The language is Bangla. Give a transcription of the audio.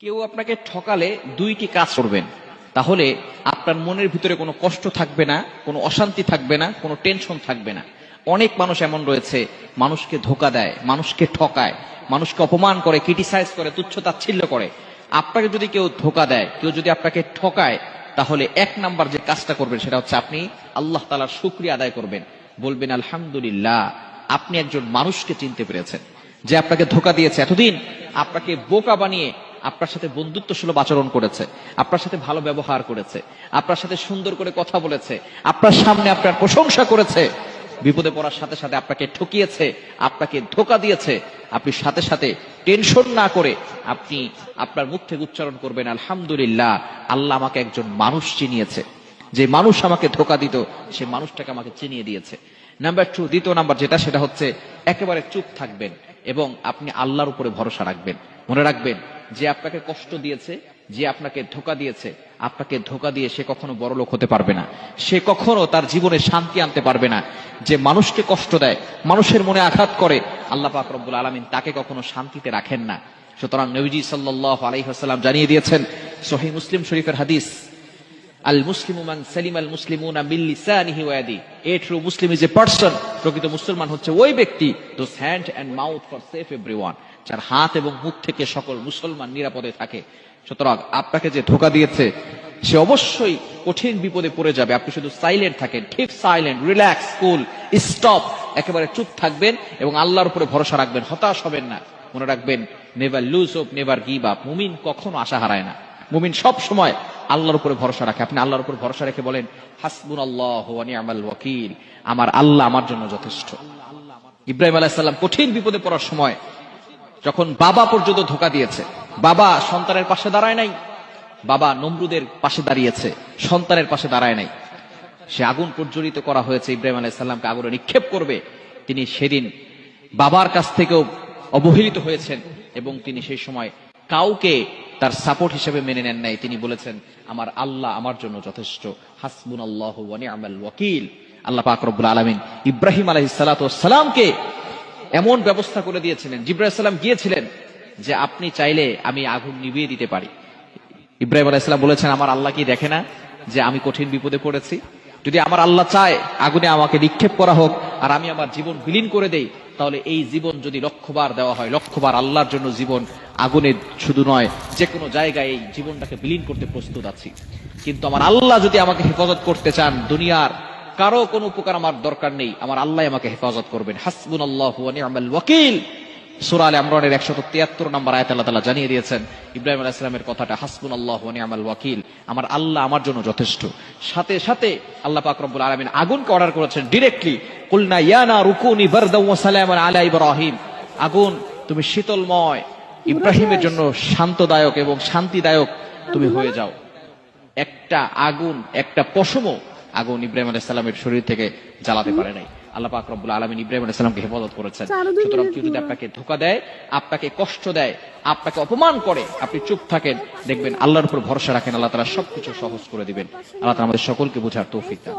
কেউ আপনাকে ঠকালে দুইটি কাজ করবেন। তাহলে আপনার মনের ভিতরে কোনো কষ্ট থাকবে না, কোনো অশান্তি থাকবে না, কোনো টেনশন থাকবে না। অনেক মানুষ এমন রয়েছে, মানুষকে ধোকা দেয়, মানুষকে ঠকায়, মানুষকে অপমান করে, ক্রিটিসাইজ করে, তুচ্ছ তাচ্ছিল্য করে। আপনাকে যদি কেউ ধোকা দেয়, কেউ যদি আপনাকে ঠকায়, তাহলে এক নাম্বার যে কাজটা করবেন সেটা হচ্ছে আপনি আল্লাহ তালার শুক্রিয়া আদায় করবেন। বলবেন, আলহামদুলিল্লাহ, আপনি একজন মানুষকে চিনতে পেরেছেন। যে আপনাকে ধোকা দিয়েছে এতদিন, আপনাকে বোকা বানিয়ে আপনার সাথে বন্ধুত্ব সুলভ আচরণ করেছে, আপনার সাথে ভালো ব্যবহার করেছে, আপনার সাথে সুন্দর করে কথা বলেছে, আপনার সামনে আপনার প্রশংসা করেছে, বিপদে পড়ার সাথে সাথে আপনাকে ঠকিয়েছে, আপনাকে ধোকা দিয়েছে, আপনি সাথে সাথে টেনশন না করে আপনি আপনার মুখ থেকে উচ্চারণ করবেন, আলহামদুলিল্লাহ, আল্লাহ আমাকে একজন মানুষ চিনিয়েছে। যে মানুষ আমাকে ধোকা দিত, সে মানুষটাকে আমাকে চিনিয়ে দিয়েছে। নাম্বার টু দ্বিতীয় নাম্বার যেটা, সেটা হচ্ছে একেবারে চুপ থাকবেন এবং আপনি আল্লাহর উপরে ভরসা রাখবেন। মনে রাখবেন যে আপনাকে কষ্ট দিয়েছে, যে আপনাকে ধোকা দিয়েছে, আপনাকে ধোকা দিয়ে সে কখনো বড় লোক হতে পারবে না। সে কখনো তার জীবনে শান্তি আনতে পারবে না। যে মানুষকে কষ্ট দেয়, মানুষের মনে আঘাত করে, আল্লাহ পাক রব্বুল আলমিন তাকে কখনো শান্তিতে রাখেন না। সুতরাং নবীজি সাল্লাহ আলাইহাল্লাম জানিয়ে দিয়েছেন সহি মুসলিম শরীফের হাদিস, আল মুসলিমু সালিম আল মুসলিমুনা মিন লিসানিহি ওয়া ইয়াদি a true Muslim is a person প্রকৃত মুসলমান হচ্ছে ওই ব্যক্তি those hand and mouth for safe everyone যার হাত এবং মুখ থেকে সকল মুসলমান নিরাপদে থাকে। সুতরাং আপনাকে যে ধোকা দিয়েছে, সে অবশ্যই কঠিন বিপদে পড়ে যাবে। আপনি শুধু সাইলেন্ট থাকেন। ঠিক সাইলেন্ট রিল্যাক্স কুল স্টপ একেবারে চুপ থাকবেন এবং আল্লাহর উপরে ভরসা রাখবেন। হতাশ হবেন না। মনে রাখবেন never lose hope never give up মুমিন কখনো আশা হারায় না। মুমিন সব সময় আল্লাহর উপরে ভরসা রাখে। আপনি আল্লাহর উপরে ভরসা রেখে বলেন হাসবুন আল্লাহ নিয়ামাল ওয়াকিল। আমার আল্লাহ আমার জন্য যথেষ্ট। ইব্রাহিম আলাইসাল্লাম কঠিন বিপদে পড়ার সময় যখন বাবা পর্যন্ত ধোকা দিয়েছে, বাবা সন্তানের পাশে দাঁড়ায় নাই, বাবা নমরুদের পাশে দাঁড়িয়েছে, সন্তানের পাশে দাঁড়ায় নাই। সে আগুন প্রজ্বলিত করা হয়েছে, ইব্রাহিম আলাইসাল্লামকে আগুনে নিক্ষেপ করবে। তিনি সেদিন বাবার কাছ থেকেও অবহেলিত হয়েছেন এবং তিনি সেই সময় কাউকে তার সাপোর্ট হিসেবে মেনে নেন নাই। তিনি বলেছেন, আমার আল্লাহ আমার জন্য যথেষ্ট। হাসবুন আল্লাহ ওয়াকিল। আল্লাহ পাক আলমিন ইব্রাহিম আলহ সালাতামকে এমন ব্যবস্থা করে দিয়েছিলেন জিব্রাহিম গিয়েছিলেন যে আপনি চাইলে আমি আগুন নিভিয়ে দিতে পারি। ইব্রাহিম আলাইসাল্লাম বলেছেন, আমার আল্লাহ কি দেখে না যে আমি কঠিন বিপদে পড়েছি? যদি আমার আল্লাহ চায় আগুনে আমাকে নিক্ষেপ করা হোক আর আমি আমার জীবন বিলীন করে দেই, তাহলে এই জীবন যদি লক্ষবার দেওয়া হয় লক্ষবার আল্লাহর জন্য জীবন আগুনে শুধু নয় যে কোনো জায়গায় এই জীবনটাকে বিলীন করতে প্রস্তুত আছি। কিন্তু আমার আল্লাহ যদি আমাকে হেফাজত করতে চান, দুনিয়ার কারও কোনো উপকার আমার দরকার নেই। আমার আল্লাহ আমাকে হেফাজত করবেন। হাসবুন আল্লাহ ওয়াকিল। সুরা আল আমরানের একশত তিয়াত্তর নম্বর আয়াত আল্লাহ তালা জানিয়ে দিয়েছেন, ইব্রাহিম আলাহ ইসলামের কথাটা হাসবুন আল্লাহ নিয়ামাল ওয়াকিল, আমার আল্লাহ আমার জন্য যথেষ্ট। সাথে সাথে আল্লাহ পাক রব্বুল আলমিন আগুনকে অর্ডার করেছেন ডিরেক্টলি কুলনা ইয়ানা রুকুনি বারদা ওয়া সালামান আলা ইব্রাহিম। আগুন, তুমি শীতলময়, ইব্রাহিমের জন্য শান্তদায়ক এবং শান্তিদায়ক তুমি হয়ে যাও। একটা আগুন, একটা পশমও আগুন ইব্রাহিম আলাহ সালামের শরীর থেকে জ্বালাতে পারে নাই। আল্লাহ পাক রব্বুল আলামিন ইব্রাহিম সালামকে হেফাজত করেছেন। সুতরাং কেউ যদি আপনাকে ধোকা দেয় আপনাকে কষ্ট দেয় আপনাকে অপমান করে আপনি চুপ থাকেন দেখবেন আল্লাহর উপর ভরসা রাখেন আল্লাহ তারা সবকিছু সহজ করে দিবেন। আল্লাহ তারা আমাদের সকলকে বোঝার তৌফিক দান।